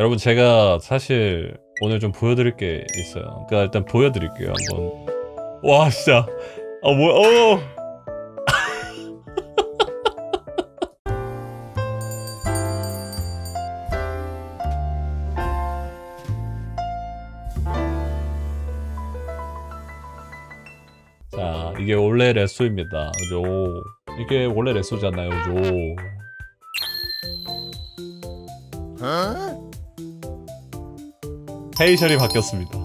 여러분 제가 사실 오늘 좀 보여드릴 게 있어요. 그러니까 일단 보여드릴게요 한번. 와 진짜 아 뭐야 어. 자 이게 원래 레소입니다. 그죠? 이게 원래 레소잖아요. 그죠? 어? 페이셜이 바뀌었습니다.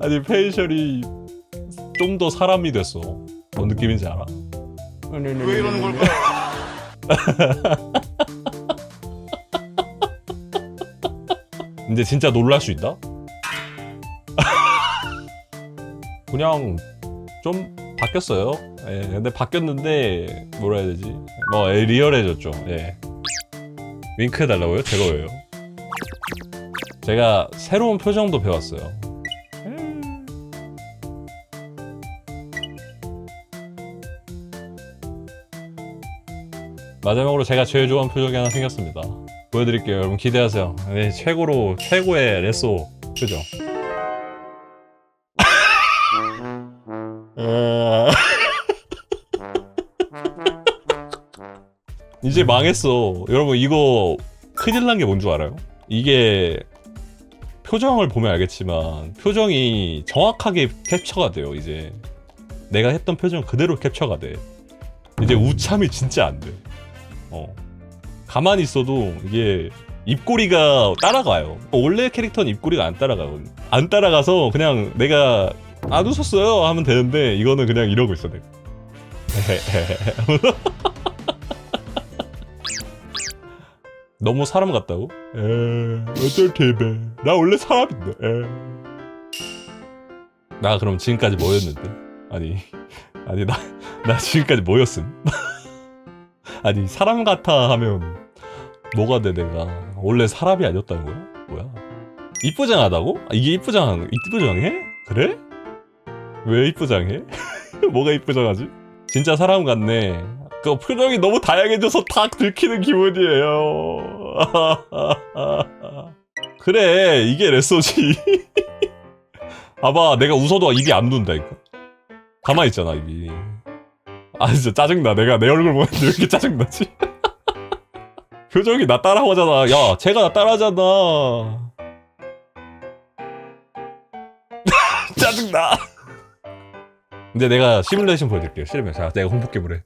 아니 페이셜이 좀 더 사람이 됐어. 뭔 느낌인지 알아? 왜 이러는 걸까요? 이제 진짜 놀랄 수 있다? 그냥 좀 바뀌었어요. 예, 근데 바뀌었는데 뭐라 해야 되지? 뭐 예, 리얼해졌죠. 예. 윙크 해달라고요? 제가 왜요? 제가 새로운 표정도 배웠어요. 음. 마지막으로 제가 제일 좋아하는 표정이 하나 생겼습니다. 보여드릴게요. 여러분 기대하세요. 네, 최고로 최고의 레소 표정. 이제 망했어. 여러분 이거 큰일 난 게 뭔 줄 알아요? 이게 표정을 보면 알겠지만 표정이 정확하게 캡처가 돼요 이제. 내가 했던 표정 그대로 캡처가 돼. 이제 음. 우참이 진짜 안돼. 어. 가만히 있어도 이게 입꼬리가 따라가요. 어, 원래 캐릭터는 입꼬리가 안 따라가거든. 안 따라가서 그냥 내가 안 웃었어요 하면 되는데 이거는 그냥 이러고 있어 내가. 너무 사람 같다고? 에 어쩔 테베 나 원래 사람인데 에. 나 그럼 지금까지 뭐였는데? 아니 아니 나, 나 지금까지 뭐였음? 아니 사람 같아 하면 뭐가 돼 내가 원래 사람이 아니었다는 거야? 뭐야? 이쁘장하다고? 아, 이게 이쁘장 이쁘장해? 그래? 왜 이쁘장해? 뭐가 이쁘장하지? 진짜 사람 같네 그 표정이 너무 다양해져서 탁 들키는 기분이에요. 그래, 이게 레소지. 봐봐, 내가 웃어도 입이 안 눈다니까. 가만히 있잖아, 입이. 아, 진짜 짜증나. 내가 내 얼굴 보는데 왜 이렇게 짜증나지? 표정이 나 따라하잖아. 야, 쟤가 나 따라하잖아. 짜증나. 근데 내가 시뮬레이션 보여드릴게요. 싫으면. 자, 아, 내가 홍보게임을 해.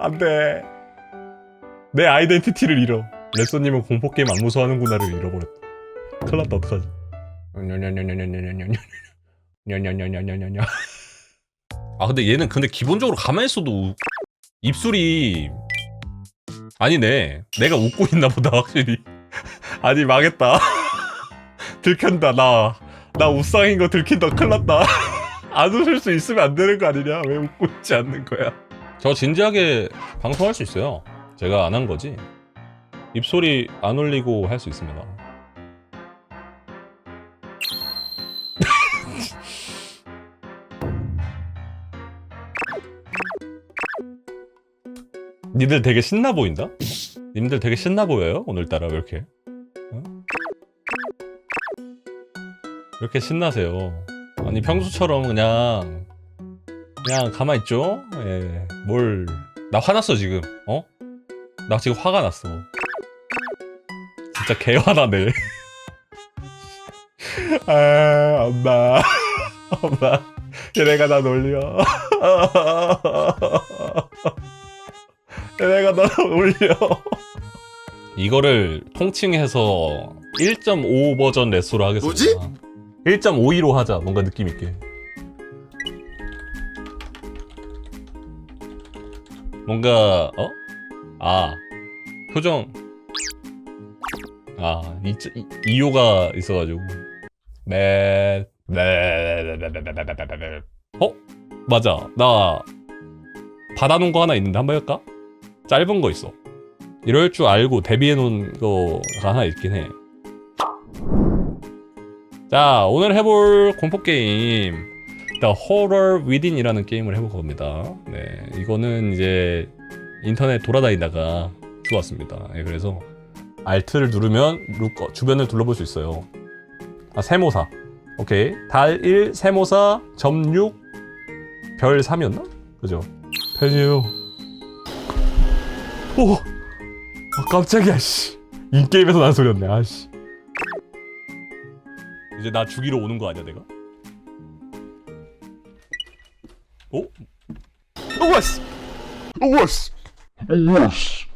안돼. 내 아이덴티티를 잃어. 레서님은 공포게임 안 무서워하는구나를 잃어버렸다. 큰일 났다 어떡하지? 냐냐냐냐냐냐냐냐냐냐냐냐냐냐냐냐냐냐 아 근데 얘는 근데 기본적으로 가만히 있어도 우... 입술이 아니네 내가 웃고 있나보다 확실히 아니 망했다 들킨다 나나 웃상인거 들킨다 큰일났다 안 웃을 수 있으면 안되는거 아니냐 왜 웃고 있지 않는거야 저 진지하게 방송할 수 있어요. 제가 안 한 거지. 입소리 안 올리고 할 수 있습니다. 니들 되게 신나 보인다? 님들 되게 신나 보여요? 오늘따라 왜 이렇게? 어? 왜 이렇게 신나세요? 아니 평소처럼 그냥 그냥 가만 있죠? 예. 뭘? 나 화났어 지금. 어? 나 지금 화가 났어. 진짜 개 화나네. 아 엄마 엄마 얘네가 나 놀려. 얘네가 나 놀려. 이거를 통칭해서 1.5 버전 레소로 하겠습니다. 뭐지? 1.52로 하자. 뭔가 느낌 있게. 뭔가 어? 아 표정 아 이, 이, 이요가 있어가지고 네 어? 맞아 나 받아놓은 거 하나 있는데 한번 해볼까? 짧은 거 있어 이럴 줄 알고 대비해놓은 거가 하나 있긴 해 자, 오늘 해볼 공포게임. The Horror Within이라는 게임을 해볼 겁니다. 네, 이거는 이제 인터넷 돌아다니다가 주웠습니다. 예, 그래서 Alt를 누르면 룩 어, 주변을 둘러볼 수 있어요. 아 세모사. 오케이. 달 1, 세모사, 점 6, 별 3이었나? 그죠? 팬이에요. 오! 아, 깜짝이야, 씨. 인게임에서 난 소리였네, 아씨. 이제 나 죽이러 오는 거 아니야, 내가? 오? 오, 씨! 오와씨